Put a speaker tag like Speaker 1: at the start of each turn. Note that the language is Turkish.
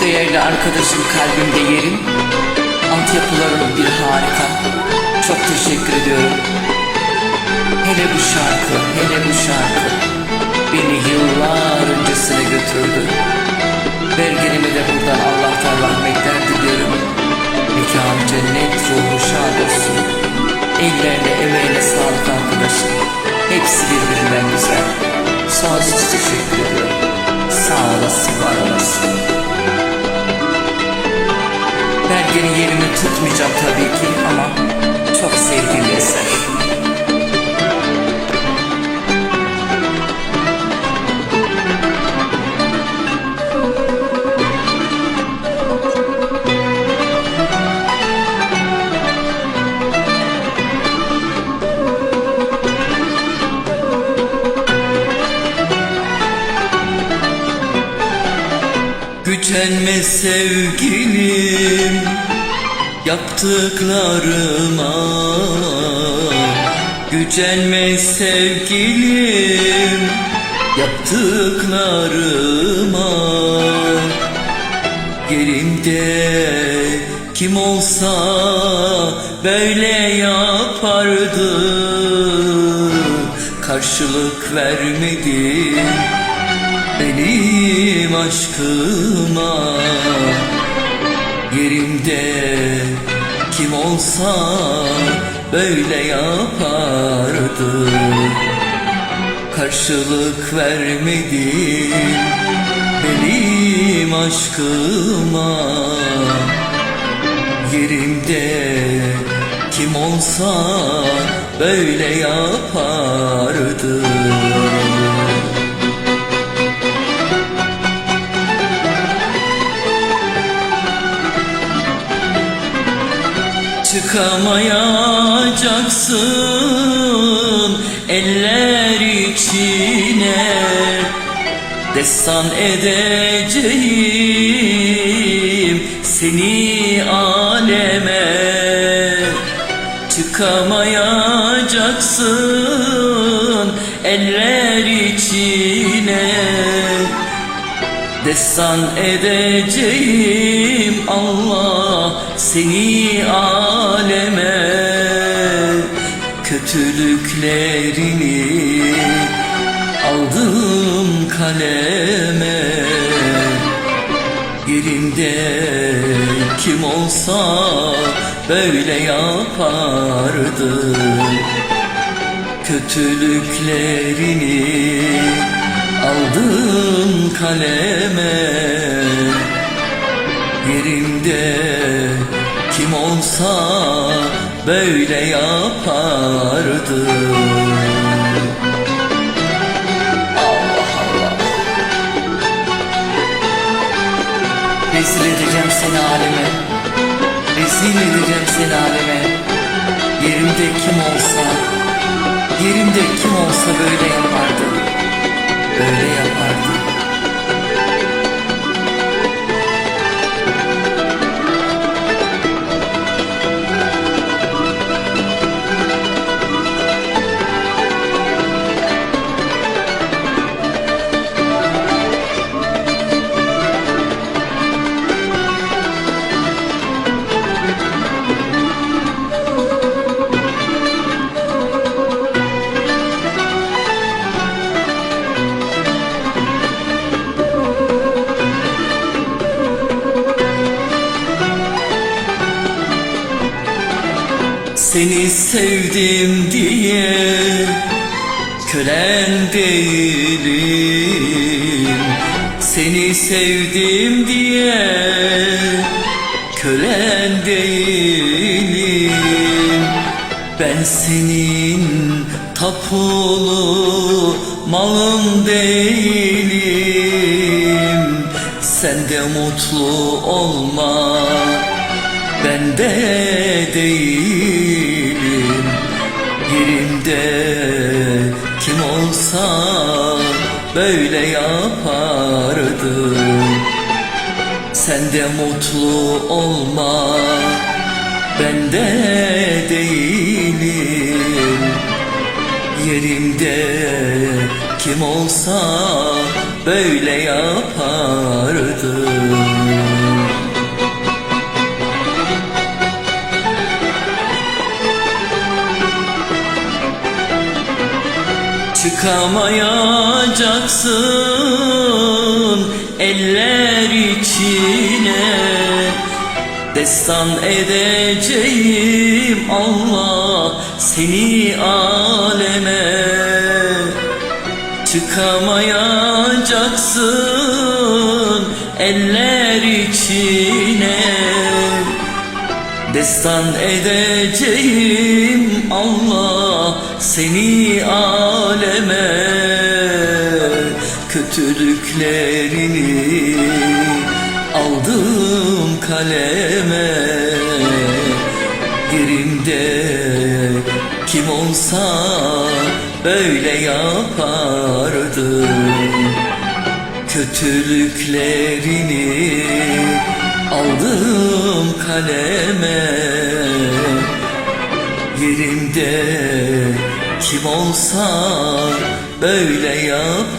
Speaker 1: değerli arkadaşım kalbimde yerin. Altyapıların bir harika. Çok teşekkür ediyorum. Hele bu şarkı, hele bu şarkı beni yıllar öncesine götürdü. Bergenime de buradan Allah'tan rahmetler diliyorum. Mekanı cennet, ruhu şad olsun. Ellerine, emeğine sağlık arkadaşım. Hepsi birbirinden güzel. Sonsuz teşekkür ediyorum. Sağ olasın, var olasın. Belgenin yerini tutmayacağım tabii ki ama çok sevdiğim eser. Gücenme sevgilim yaptıklarıma. Gücenme sevgilim yaptıklarıma. Yerimde kim olsa böyle yapardı. Karşılık vermedin benim aşkıma Yerimde kim olsa böyle yapardı. Karşılık vermedin benim aşkıma. Yerimde kim olsa böyle yapardı Çıkamayacaksın eller içine Destan edeceğim seni aleme Çıkamayacaksın eller içine Destan edeceğim Allah seni aleme Kötülüklerini aldım kaleme. Yerinde kim olsa böyle yapardı. Kötülüklerini aldım kaleme. Yerimde kim olsa böyle yapardı. Allah Allah Rezil edeceğim seni aleme. Rezil edeceğim seni aleme. Yerimde kim olsa Yerimde kim olsa böyle yapardı. Böyle yapardı Seni sevdim diye kölen değilim. Seni sevdim diye kölen değilim. Ben senin tapulu malın değilim. Sen de mutlu olma ben de değilim Yerimde kim olsa böyle yapardı. Sen de mutlu olma ben de değilim. Yerimde kim olsa böyle yapardı Çıkamayacaksın eller içine. Destan edeceğim Allah seni aleme. Çıkamayacaksın eller Destan edeceğim Allah seni aleme. Kötülüklerini aldım kaleme. Yerimde kim olsa böyle yapardı. Kötülüklerini aldım kaleme. Yerimde kim olsa böyle yapardı